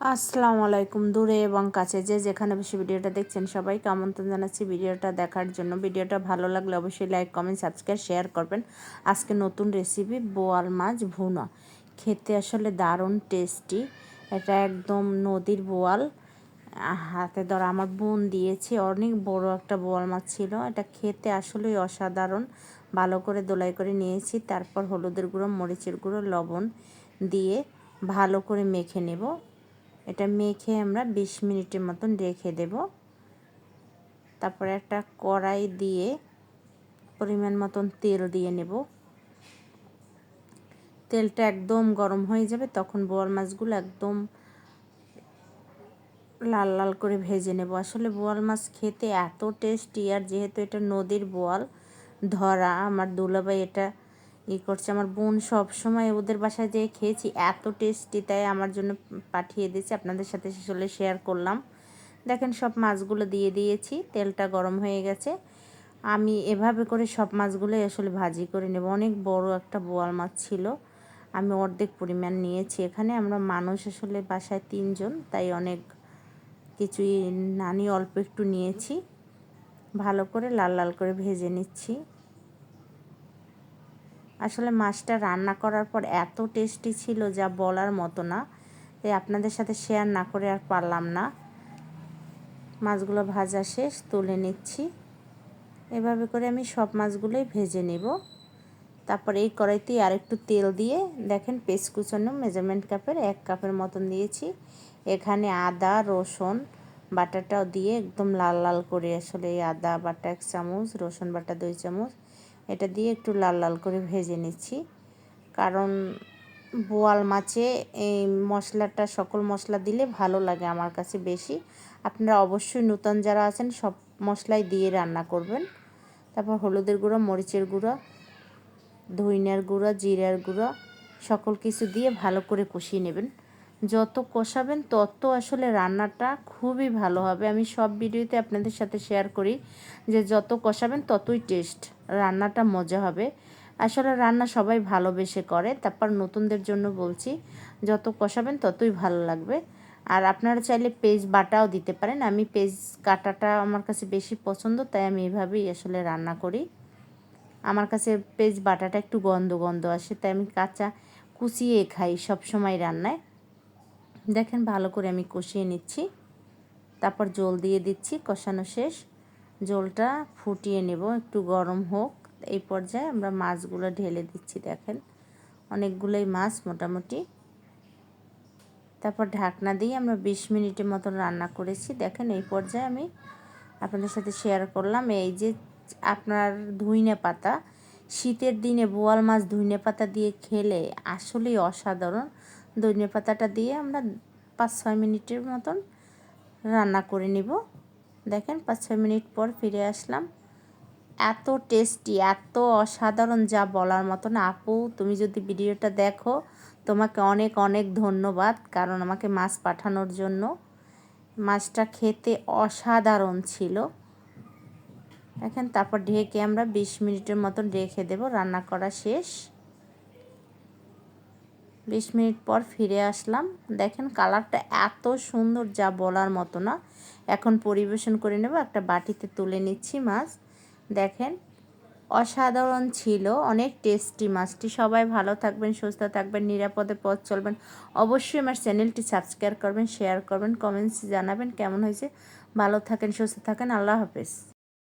আসসালামু আলাইকুম। দূরে এবং কাছে যে যেখানে বসে ভিডিওটা দেখছেন সবাইকে আমন্ত্রণ জানাচ্ছি ভিডিওটা দেখার জন্য। ভিডিওটা ভালো লাগলে অবশ্যই লাইক কমেন্ট সাবস্ক্রাইব শেয়ার করবেন। আজকে নতুন রেসিপি বোয়াল মাছ ভুনা। খেতে আসলে দারুণ টেস্টি এটা একদম নদীর বোয়াল। হাতে ধরা আমার বোন দিয়েছে। অনেক বড় একটা বোয়াল মাছ ছিল। এটা খেতে আসলেই অসাধারণ। ভালো করে দোলাই করে নিয়েছি। তারপর হলুদের গুঁড়ো, মরিচের গুঁড়ো, লবণ দিয়ে ভালো করে মেখে নেব। এটা মেখে আমরা বিশ মিনিটের মতন রেখে দেব। তারপরে একটা কড়াই দিয়ে পরিমাণ মতন তেল দিয়ে নেব। তেলটা একদম গরম হয়ে যাবে, তখন বোয়াল মাছগুলো একদম লাল লাল করে ভেজে নেব। আসলে বোয়াল মাছ খেতে এত টেস্টি, আর যেহেতু এটা নদীর বোয়াল, ধরা, আমার দুলাভাই এটা ই করছে। আমার বোন সব সময় ওদের বাসায় যেয়ে খেয়েছি, এত টেস্টি তাই আমার জন্য পাঠিয়ে দিয়েছে। আপনাদের সাথে আসলে শেয়ার করলাম। দেখেন সব মাছগুলো দিয়ে দিয়েছি, তেলটা গরম হয়ে গেছে। আমি এভাবে করে সব মাছগুলোই আসলে ভাজি করে নেব। অনেক বড় একটা বোয়াল মাছ ছিল। আমি অর্ধেক পরিমাণ নিয়েছি এখানে। আমরা মানুষ আসলে বাসায় তিনজন, তাই অনেক কিছুই নানি অল্প একটু নিয়েছি। ভালো করে লাল লাল করে ভেজে নিচ্ছি। আসলে মাছটা রান্না করার পর এত টেস্টি ছিল যা বলার মতো না, তাই আপনাদের সাথে শেয়ার না করে আর পারলাম না। মাছগুলো ভাজা শেষ, তুলে নিচ্ছি। এভাবে করে আমি সব মাছগুলোই ভেজে নেব। তারপর এই কড়াইতে আর একটু তেল দিয়ে, দেখেন পেস্ট কুচানো মেজারমেন্ট কাপের এক কাপের মতন দিয়েছি। এখানে আদা, রসুন বাটাটাও দিয়ে একদম লাল লাল করে, আসলে এই আদা বাটা এক চামচ, রসুন বাটা দুই চামচ এটা দিয়ে একটু লাল লাল করে ভেজে নিচ্ছি। কারণ বোয়াল মাছে এই মশলাটা, সকল মশলা দিলে ভালো লাগে আমার কাছে বেশি। আপনারা অবশ্যই নূতন যারা আছেন, সব মশলাই দিয়ে রান্না করবেন। তারপর হলুদের গুঁড়ো, মরিচের গুঁড়ো ধইনার গুঁড়ো, জিরার গুঁড়ো, সকল কিছু দিয়ে ভালো করে কষিয়ে নেবেন। যত কষাবেন, তত আসলে রান্নাটা খুবই ভালো হবে। আমি সব ভিডিওতে আপনাদের সাথে শেয়ার করি যে যত কষাবেন, ততই টেস্ট রান্নাটা মজা হবে। আসলে রান্না সবাই ভালোবেসে করে, তারপর নতুনদের জন্য বলছি, যত কষাবেন, ততই ভালো লাগবে। আর আপনারা চাইলে পেজ বাটাও দিতে পারেন। আমি পেজ কাটাটা আমার কাছে বেশি পছন্দ, তাই আমি এভাবেই আসলে রান্না করি। আমার কাছে পেজ বাটাটা একটু গন্ধ গন্ধ আসে, তাই আমি কাঁচা কুচিয়ে খাই সব সময় রান্নায়। দেখেন ভালো করে আমি কষিয়ে নিচ্ছি। তারপর জল দিয়ে দিচ্ছি কষানো শেষ। জলটা ফুটিয়ে নেব, একটু গরম হোক। এই পর্যায়ে আমরা মাছগুলো ঢেলে দিচ্ছি, দেখেন। অনেকগুলোই মাছ মোটামুটি। তারপর ঢাকনা দিয়ে আমরা বিশ মিনিটের মতন রান্না করেছি। দেখেন এই পর্যায়ে আমি আপনাদের সাথে শেয়ার করলাম। এই যে আপনার ধুইনে পাতা, শীতের দিনে বোয়াল মাছ ধুইনে পাতা দিয়ে খেলে আসলেই অসাধারণ। ধনিয়া পাতাটা দিয়ে আমরা পাঁচ ছয় মিনিটের মতন রান্না করে নিব। দেখেন পাঁচ ছয় মিনিট পর ফিরে আসলাম। এত টেস্টি, এত অসাধারণ যা বলার মতন। আপু, তুমি যদি ভিডিওটা দেখো, তোমাকে অনেক অনেক ধন্যবাদ কারণ আমাকে মাছ পাঠানোর জন্য। মাছটা খেতে অসাধারণ ছিল। দেখেন, তারপর ঢেকে আমরা বিশ মিনিটের মতন রেখে দেব। রান্না করা শেষ। বিশ মিনিট পর ফিরে আসলাম। দেখেন কালারটা এত সুন্দর যা বলার মতো না। এখন পরিবেশন করে নেব, একটা বাটিতে তুলে নিচ্ছি মাছ। দেখেন, অসাধারণ ছিল, অনেক টেস্টি মাছটি। সবাই ভালো থাকবেন, সুস্থ থাকবেন, নিরাপদে পথ চলবেন। অবশ্যই আমার চ্যানেলটি সাবস্ক্রাইব করবেন, শেয়ার করবেন, কমেন্টস জানাবেন কেমন হয়েছে। ভালো থাকেন, সুস্থ থাকেন, আল্লাহ হাফেজ।